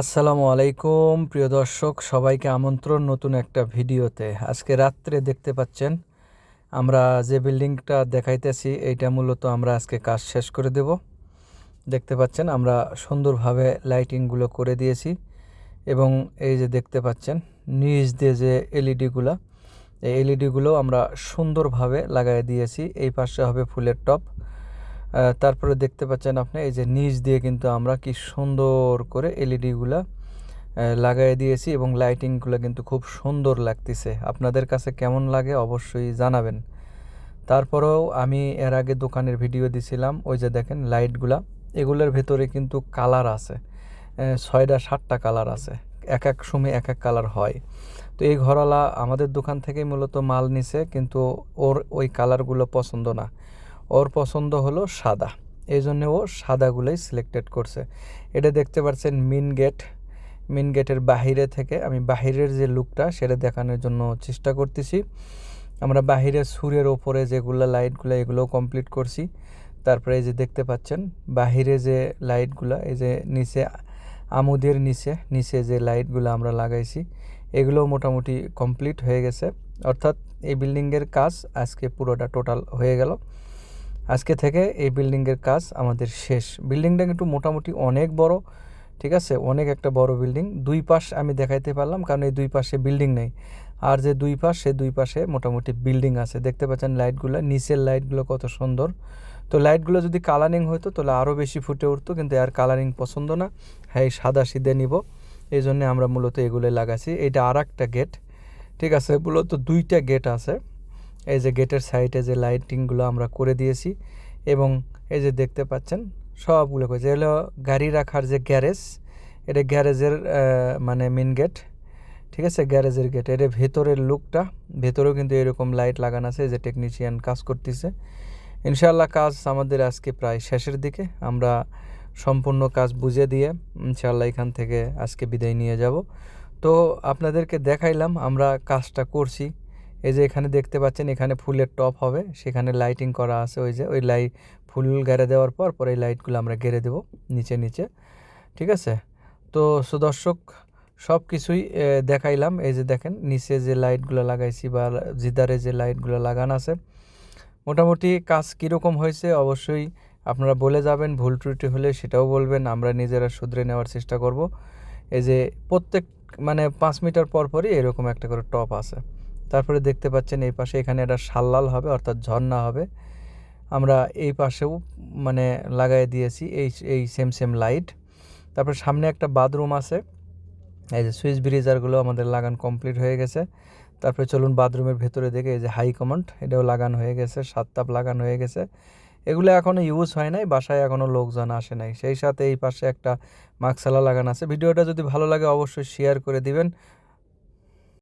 আসসালামু আলাইকুম, প্রিয় দর্শক, সবাইকে আমন্ত্রণ নতুন একটা ভিডিওতে। আজকে রাত্রে দেখতে পাচ্ছেন, আমরা যে বিল্ডিংটা দেখাইতেছি, এইটা মূলত আমরা আজকে কাজ শেষ করে দেব। দেখতে পাচ্ছেন, আমরা সুন্দরভাবে লাইটিংগুলো করে দিয়েছি এবং এই যে দেখতে পাচ্ছেন নিজ দিয়ে যে এলইডিগুলো, এই এলইডিগুলো আমরা সুন্দরভাবে লাগাই দিয়েছি। এই পাশে হবে ফুলের টপ তারপরে দেখতে পাচ্ছেন আপনি, এই যে নিচ দিয়ে কিন্তু আমরা কি সুন্দর করে এলইডিগুলা লাগাই দিয়েছি এবং লাইটিংগুলো কিন্তু খুব সুন্দর লাগতেছে। আপনাদের কাছে কেমন লাগে অবশ্যই জানাবেন। তারপরেও আমি এর আগে দোকানের ভিডিও দিছিলাম, ওই যে দেখেন লাইটগুলা, এগুলোর ভেতরে কিন্তু কালার আছে ছয়টা সাতটা কালার আছে, এক এক সময় এক এক কালার হয়। তো এই ঘরওয়ালা আমাদের দোকান থেকেই মূলত মাল নিছে, কিন্তু ওর ওই কালারগুলো পছন্দ না। ওর পছন্দ হলো সাদা। এই জন্য ও সাদাগুলোই সিলেক্টেড করছে। এটা দেখতে পাচ্ছেন মিন গেট। মিন গেটের বাহিরে থেকে আমি বাহিরের যে লুকটা সেটা দেখানোর জন্য চেষ্টা করতেছি। আমরা বাহিরের সুরের ওপরে যেগুলো লাইটগুলো এগুলোও কমপ্লিট করছি। তারপরে এই যে দেখতে পাচ্ছেন বাহিরে যে লাইটগুলো, এই যে নিচে আমুদের নিচে নিচে যে লাইটগুলো আমরা লাগাইছি, এগুলোও মোটামুটি কমপ্লিট হয়ে গেছে। অর্থাৎ এই বিল্ডিংয়ের কাজ আজকে পুরোটা টোটাল হয়ে গেল। আজকে থেকে এই বিল্ডিংয়ের কাজ আমাদের শেষ। বিল্ডিংটা কিন্তু মোটামুটি অনেক বড়, ঠিক আছে? অনেক একটা বড় বিল্ডিং। দুই পাশ আমি দেখাইতে পারলাম, কারণ এই দুই পাশে বিল্ডিং নেই। আর যে দুই পাশ, সে দুই পাশে মোটামুটি বিল্ডিং আছে। দেখতে পাচ্ছেন লাইটগুলো, নিচের লাইটগুলো কত সুন্দর। তো লাইটগুলো যদি কালারিং হতো তাহলে আরও বেশি ফুটে উঠতো, কিন্তু আর কালারিং পছন্দ না। হ্যাঁ সাদা সিদে নিব। এই জন্য আমরা মূলত এগুলো লাগাছি এটা আর একটা গেট ঠিক আছে? মূলত দুইটা গেট আছে। এই যে গেটের সাইডে যে লাইটিংগুলো আমরা করে দিয়েছি এবং এই যে দেখতে পাচ্ছেন সবগুলো করেছে। এগুলো গাড়ি রাখার যে গ্যারেজ, এটা গ্যারেজের মানে মেন গেট ঠিক আছে? গ্যারেজের গেট এটা ভেতরের লুকটা, ভেতরেও কিন্তু এরকম লাইট লাগানো আছে যে টেকনিশিয়ান কাজ করতেছে। ইনশাআল্লাহ কাজ আমাদের আজকে প্রায় শেষের দিকে। আমরা সম্পূর্ণ কাজ বুঝে দিয়ে ইনশাআল্লাহ এখান থেকে আজকে বিদায় নিয়ে যাব। তো আপনাদেরকে দেখাইলাম, আমরা কাজটা করছি। এই যে এখানে দেখতে পাচ্ছেন, এখানে ফুলের টপ হবে। সেখানে লাইটিং করা আছে ওই যে, ওই লাইট ফুল গেড়ে দেওয়ার পর পর এই লাইটগুলো আমরা গেড়ে দেবো নিচে নিচে, ঠিক আছে? তো সুদর্শক সব কিছুই দেখাইলাম। এই যে দেখেন, নিচে যে লাইটগুলো লাগাইছি বা জিদারে যে লাইটগুলো লাগানো আছে, মোটামুটি কাজ কীরকম হয়েছে অবশ্যই আপনারা বলে যাবেন, ভুল ত্রুটি হলে সেটাও বলবেন, আমরা নিজেরা শুধরে নেওয়ার চেষ্টা করব। এই যে প্রত্যেক মানে পাঁচ মিটার পর পরই এরকম একটা করে টপ আছে। তারপরে দেখতে পাচ্ছেন এই পাশে এখানে একটা শাল্লাল হবে, অর্থাৎ ঝর্ণা হবে। আমরা এই পাশেও মানে লাগাই দিয়েছি, এই এই সেম সেম লাইট তারপরে সামনে একটা বাথরুম আছে। এই যে সুইচ ব্রিজারগুলো আমাদের লাগান কমপ্লিট হয়ে গেছে। তারপরে চলুন বাথরুমের ভেতরে দেখে এই যে হাই কমান্ড এটাও লাগানো হয়ে গেছে, সাত তাপ লাগানো হয়ে গেছে। এগুলো এখনও ইউজ হয় নাই, বাসায় এখনও লোকজন আসে নাই। সেই সাথে এই পাশে একটা মাকসালা লাগানো আছে। ভিডিওটা যদি ভালো লাগে অবশ্যই শেয়ার করে দিবেন।